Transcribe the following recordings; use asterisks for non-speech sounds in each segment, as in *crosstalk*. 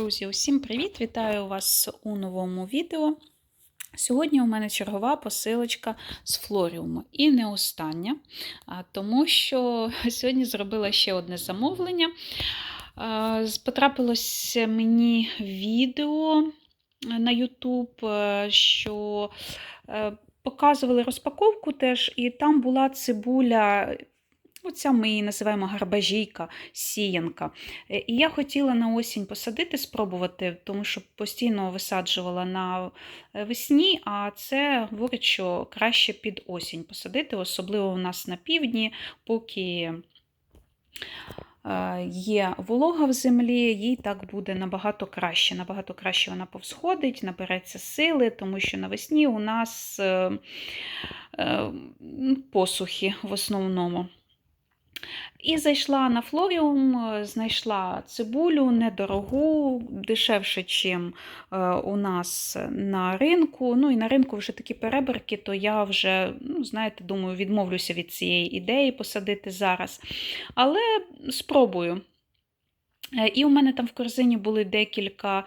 Друзі, усім привіт! Вітаю вас у новому відео. Сьогодні у мене чергова посилочка з флоріуму. І не остання, тому що *laughs* сьогодні зробила ще одне замовлення. Потрапилось мені відео на YouTube, е, що е, показували розпаковку теж, і там була цибуля. Оця ми її називаємо гарбажійка, сіянка. Е, І я хотіла на осінь посадити, спробувати, тому що постійно висаджувала на е, весні, а це говорить, що краще під осінь посадити, особливо у нас на півдні, поки е, є волога в землі, їй так буде набагато краще. Набагато краще вона повсходить, набереться сили, тому що навесні у нас посухи в основному. І зайшла на флоріум, е, знайшла цибулю недорогу, дешевше, ніж у нас на ринку. Ну і на ринку вже такі перебірки, то я вже, ну, знаєте, думаю, відмовлюся від цієї ідеї посадити зараз. Але спробую. Е, І у мене там в корзині були декілька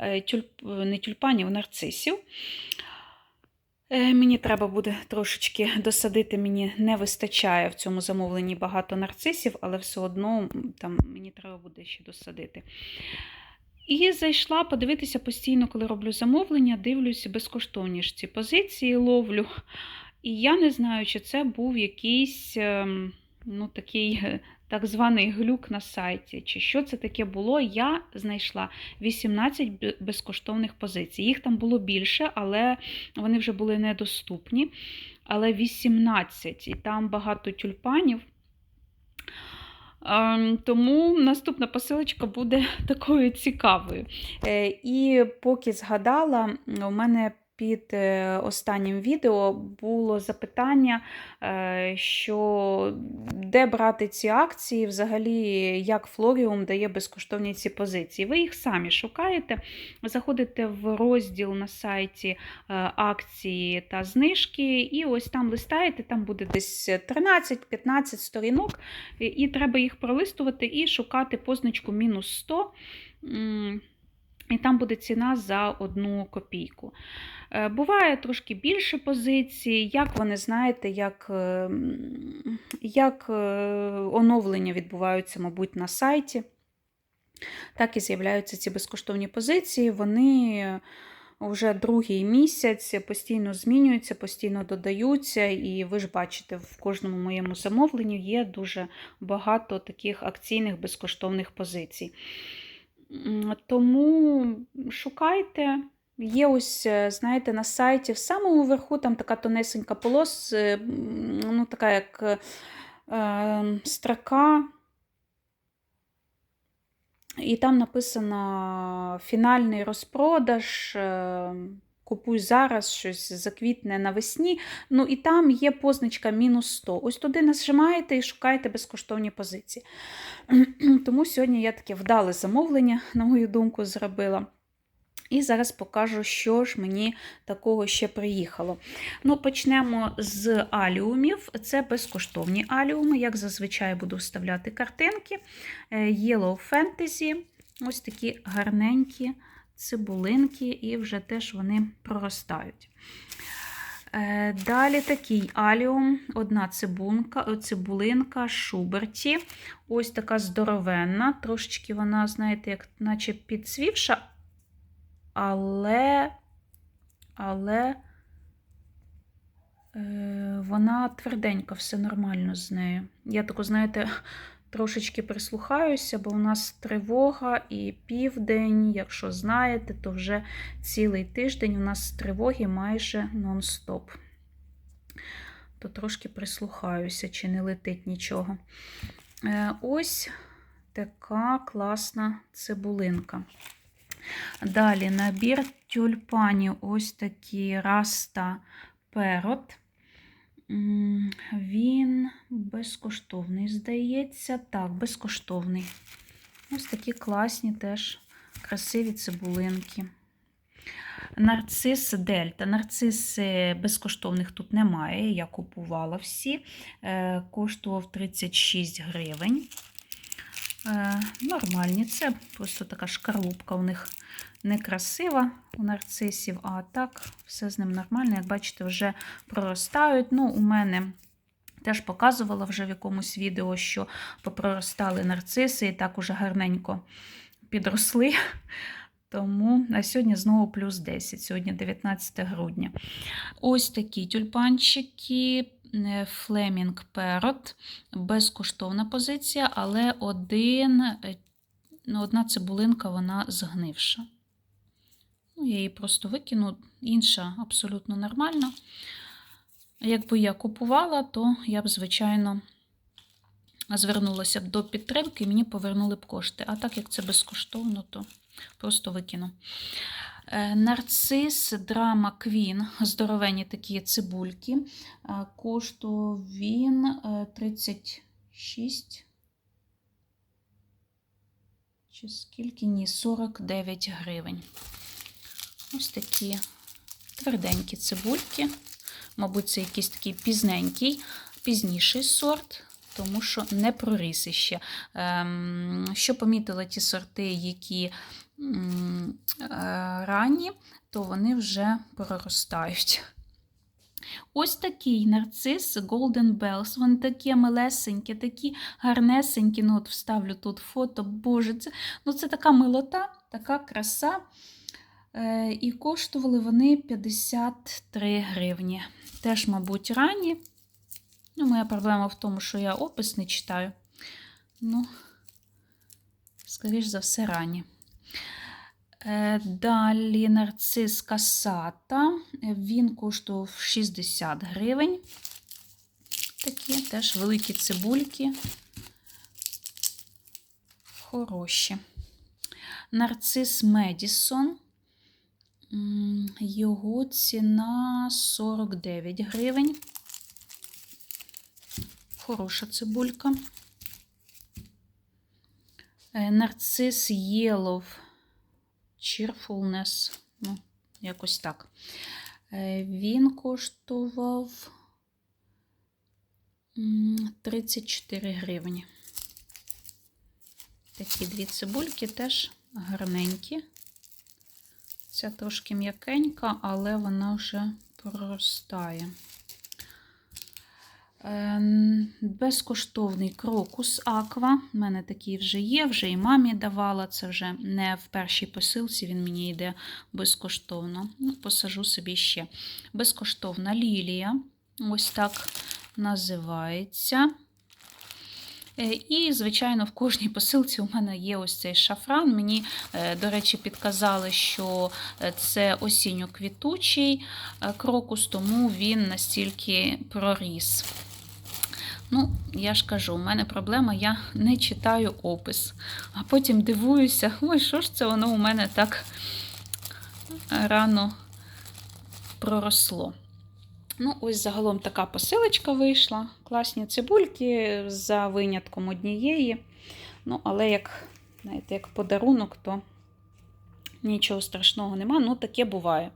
е, тюльп... не тюльпанів, нарцисів. Е, Мені треба буде трошечки досадити, мені не вистачає в цьому замовленні багато нарцисів, але все одно там мені треба буде ще досадити. І зайшла подивитися постійно, коли роблю замовлення, дивлюся безкоштовні ж ці позиції ловлю. І я не знаю, чи це був якийсь ем, ну, такий е, так званий глюк на сайті, чи що це таке було. Я знайшла 18 безкоштовних позицій. Їх там було більше, але вони вже були недоступні. Але 18, і там багато тюльпанів. Ем, Тому наступна посилочка буде *laughs* такою цікавою. Е, І поки згадала, у мене під е, останнім відео було запитання, е, що де брати ці акції, взагалі, як Флоріум дає безкоштовні ці позиції. Ви їх самі шукаєте, заходите в розділ на сайті е, акції та знижки, і ось там листаєте, там буде десь 13-15 сторінок, і- і треба їх пролистувати і шукати позначку мінус 100. І там буде ціна за одну копійку. Е, Буває трошки більше позицій, як вони знаєте, як, е, як е, оновлення відбуваються, мабуть, на сайті. Так і з'являються ці безкоштовні позиції. Вони вже другий місяць постійно змінюються, постійно додаються, і ви ж бачите, в кожному моєму замовленні є дуже багато таких акційних безкоштовних позицій. Тому шукайте. Є ось, е, знаєте, на сайті в самому верху там така тонесенька полос, е, ну така як е, е, строка. І там написано фінальний розпродаж. е, Купуй зараз щось заквітне навесні. Ну і там є позначка мінус 100. Ось туди нажимаєте і шукаєте безкоштовні позиції. *clears throat* Тому сьогодні я таке вдале замовлення, на мою думку, зробила. І зараз покажу, що ж мені такого ще приїхало. Ну, Почнемо з аліумів. Це безкоштовні аліуми. Як зазвичай буду вставляти картинки. Е, Yellow Fantasy. Ось такі гарненькі цибулинки, і вже теж вони проростають. Е, Далі такий аліум, одна цибунка, е, цибулинка Шуберті. Ось така здоровенна, трошечки вона, знаєте, як наче підсвівша, але, але е, вона тверденька, все нормально з нею. Я тако, знаєте, трошечки прислухаюся, бо у нас тривога і південь. Якщо знаєте, то вже цілий тиждень у нас тривоги майже нон-стоп. То трошки прислухаюся, чи не летить нічого. Е, Ось така класна цибулинка. Далі набір тюльпанів, ось такі раста перот. Він безкоштовний, здається. Так, безкоштовний. Ось такі класні теж красиві цибулинки. Нарцис Дельта. Нарцис безкоштовних тут немає. Я купувала всі. Е, Коштував 36 гривень. Е, нормальні. Це просто така шкарлупка у них некрасива у нарцисів, а так все з ним нормально. Як бачите, вже проростають. Ну, у мене теж показувала вже в якомусь відео, що попроростали нарциси і так уже гарненько підросли. Тому на сьогодні знову плюс 10, сьогодні 19 грудня. Ось такі тюльпанчики. Flaming Parrot. Безкоштовна позиція, але один, е, ну, одна цибулинка вона згнивша. Ну, я її просто викину, інша абсолютно нормальна. Якби я купувала, то я б, звичайно, звернулася б до підтримки і мені повернули б кошти. А так як це безкоштовно, то просто викину. Е, Нарцис Драма Квін, здоровенні такі цибульки. Е, Коштував він е, 36. Чи скільки? Ні, 49 гривень. Ось такі тверденькі цибульки. Мабуть, це якийсь такий пізненький, пізніший сорт, тому що не проріс іще. Ем, що помітила ті сорти, які е, ранні, то вони вже проростають. Ось такий нарцис Golden Bells. Вони такі милесенькі, такі гарнесенькі. Ну, от вставлю тут фото. Боже, це, ну, це така милота, така краса. Е, і коштували вони 53 гривні. Теж, мабуть, ранні. Ну, моя проблема в тому, що я опис не читаю. Ну, скоріш за все, ранні. Е, Далі нарцис касата. Він коштував 60 гривень. Такі теж великі цибульки. Хороші. Нарцис Медісон. Його ціна 49 гривень. Хороша цибулька. Е, Нарцис Yellow Cheerfulness. Ну, якось так. Е, Він коштував 34 гривні. Такі дві цибульки теж гарненькі. Ця трошки м'якенька, але вона вже проростає. Ем, Безкоштовний крокус аква. У мене такий вже є, вже і мамі давала. Це вже не в першій посилці, він мені йде безкоштовно. Ну, Посажу собі ще. Безкоштовна лілія. Ось так називається. Е, І, звичайно, в кожній посилці у мене є ось цей шафран. Мені, е, до речі, підказали, що е, це осінньо-квітучий крокус, тому він настільки проріс. Ну, я ж кажу, у мене проблема, я не читаю опис, а потім дивуюся, *laughs* ой, що ж це воно у мене так рано проросло. Ну, ось загалом така посилочка вийшла. Класні цибульки за винятком однієї. Ну, але як, знаєте, як подарунок, то нічого страшного нема. Ну, таке буває,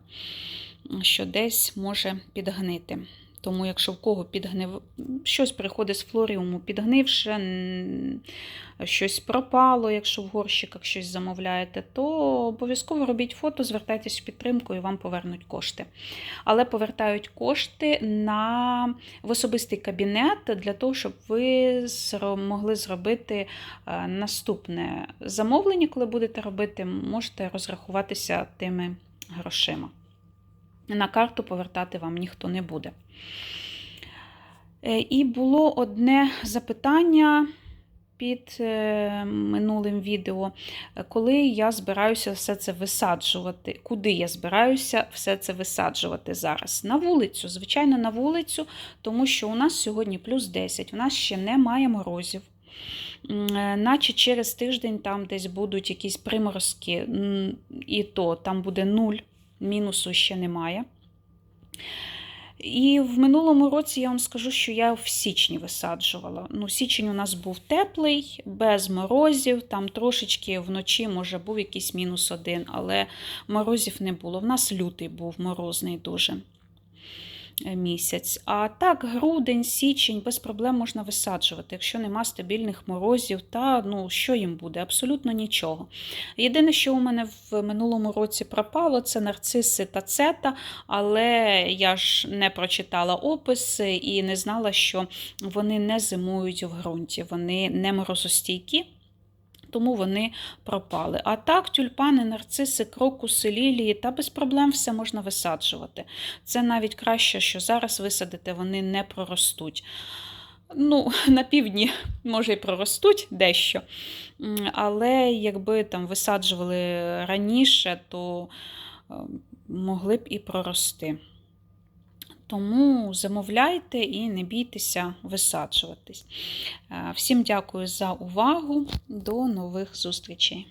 що десь може підгнити. Тому, якщо в кого підгнив, щось приходить з флоріуму, підгнивше, щось пропало, якщо в горщиках щось замовляєте, то обов'язково робіть фото, звертайтесь в підтримку і вам повернуть кошти. Але повертають кошти на в особистий кабінет для того, щоб ви могли зробити е, наступне замовлення, коли будете робити, можете розрахуватися тими грошима. На карту повертати вам ніхто не буде. Е, І було одне запитання під е, минулим відео, коли я збираюся все це висаджувати. Куди я збираюся все це висаджувати зараз? На вулицю, звичайно, на вулицю, тому що у нас сьогодні плюс 10, у нас ще немає морозів. Е, Наче через тиждень там десь будуть якісь приморозки, і то там буде нуль, мінусу ще немає. І в минулому році я вам скажу, що я в січні висаджувала. Ну, січень у нас був теплий, без морозів. Там трошечки вночі, може, був якийсь мінус один, але морозів не було. В нас лютий був морозний дуже. Місяць. А так, грудень, січень без проблем можна висаджувати, якщо нема стабільних морозів, та ну що їм буде? Абсолютно нічого. Єдине, що у мене в минулому році пропало, це нарциси та цета, але я ж не прочитала описи і не знала, що вони не зимують в ґрунті, вони не морозостійкі. Тому вони пропали. А так, тюльпани, нарциси, крокуси, лілії, та без проблем все можна висаджувати. Це навіть краще, що зараз висадити, вони не проростуть. Ну, *laughs* на півдні, може, і проростуть дещо. Але якби там висаджували раніше, то е, могли б і прорости. Тому замовляйте і не бійтеся висаджуватись. Е, Всім дякую за увагу. До нових зустрічей!